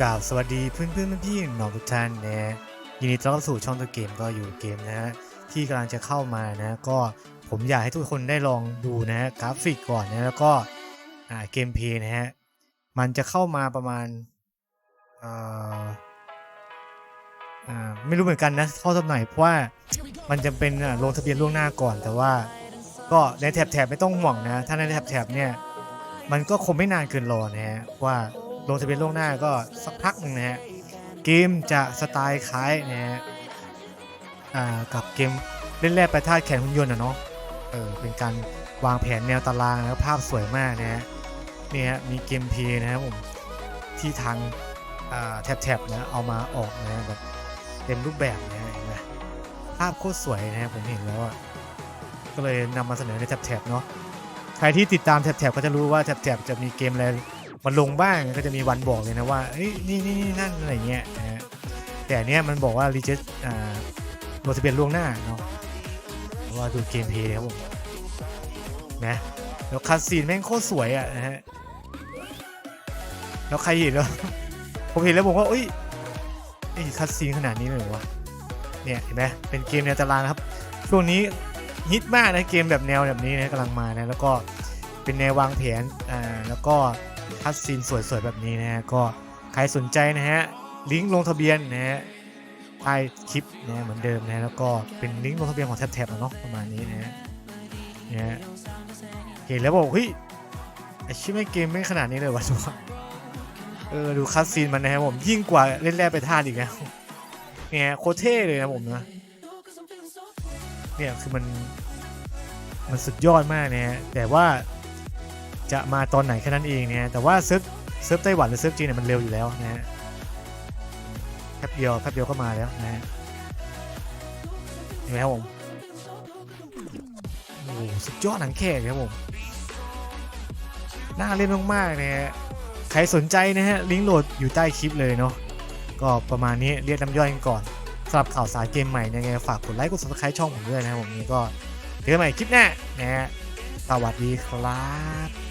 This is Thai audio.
กราบสวัสดีเพื่อนเพื่อนพี่น้องทุกท่านนะยินดีต้อนรับสู่ช่องตัวเกมก็อยู่เกมนะฮะที่กำลังจะเข้ามานะก็ผมอยากให้ทุกคนได้ลองดูนะฮะกราฟิกก่อนนะแล้วก็อ่าเกมเพลย์นะฮะมันจะเข้ามาประมาณอ่ออ่าไม่รู้เหมือนกันนะเข้าตอนไหนเพราะว่ามันจะเป็นลงทะเบียนล่วงหน้าก่อน แต่ว่าก็ในแถบๆไม่ต้องห่วงนะ ถ้าในแถบๆเนี่ยมันก็คงไม่นานเกินรอนะฮะว่า ลงทะเบียนล่วงหน้าก็สักพักหนึ่งนะฮะเกมจะสไตล์คล้ายนะฮะกับเกมเล่นแร่ไปท่าแข่งหุ่นยนต์นะเนาะเออเป็นการวางแผนแนวตารางแล้วภาพสวยมากนะฮะนี่ฮะมีเกมเพย์นะครับผมที่ทางแท็บๆนะเอามาออกนะแบบเต็มรูปแบบนะฮะเห็นไหมภาพโคตรสวยนะฮะผมเห็นแล้วอะก็เลยนำมาเสนอในแท็บๆเนาะใครที่ติดตามแถบๆก็จะรู้ว่าแถบๆจะมีเกมอะไร มันลงบ้างก็จะมีวันบอกเลยนะว่าเอ้ยนี่นี่นี่นั่นอะไรเงี้ยนะฮะแต่อันเนี้ยมันบอกว่ารีเจสอ่าโนทะเบียนล่วงหน้าเนาะว่าดูเกมเพลย์ครับผมนะแล้วคัสซีนแม่งโคตรสวยอะนะฮะแล้วใครเห็นแล้วผมเห็นแล้วผมว่าเอ้ยไอ้คัสซีนขนาดนี้เลยวะเนี่ยเห็นไหมเป็นเกมแนวตารางครับ ช่วงนี้ฮิตมากนะเกมแบบแนวแบบนี้นะกำลังมานะแล้วก็เป็นแนววางแผนอ่าแล้วก็ คัดซีนสวยๆ แบบนี้นะฮะ ก็ใครสนใจนะฮะ ลิงก์ลงทะเบียนนะฮะใต้คลิปนะเหมือนเดิมนะแล้วก็เป็นลิงก์ลงทะเบียนของแท็บๆเนาะประมาณนี้นะฮะเนี่ยฮะเห็นแล้วบอกเฮ้ยไอชิไม่เกมไม่ขนาดนี้เลยวะทุกคนเออดูคัดซีนมันนะครับผมยิ่งกว่าเล่นแร่ไปท่าอีกนะเนี่ยโคเท่เลยนะผมนะเนี่ยคือมันมันสุดยอดมากนะฮะแต่ว่า จะมาตอนไหนแค่นั้นเองเนี่ยแต่ว่าเซิร์ฟเซิร์ฟไต้หวันหรือเซิร์ฟจีนเนี่ยมันเร็วอยู่แล้วนะฮะแป๊บเดียวแป๊บเดียวก็มาแล้วนะฮะเห็นไหมครับผมโอ้โหสุดยอดหนังแขกครับผมน่าเล่นมากๆนะฮะใครสนใจนะฮะลิงก์โหลดอยู่ใต้คลิปเลยเนาะก็ประมาณนี้เรียกน้ำย่อยกันก่อนสำหรับข่าวสารเกมใหม่ยังไงฝากกดไลค์กด subscribe ช่องผมด้วยนะครับผมนี่ก็เจอกันใหม่คลิปหน้านะฮะสวัสดีครับ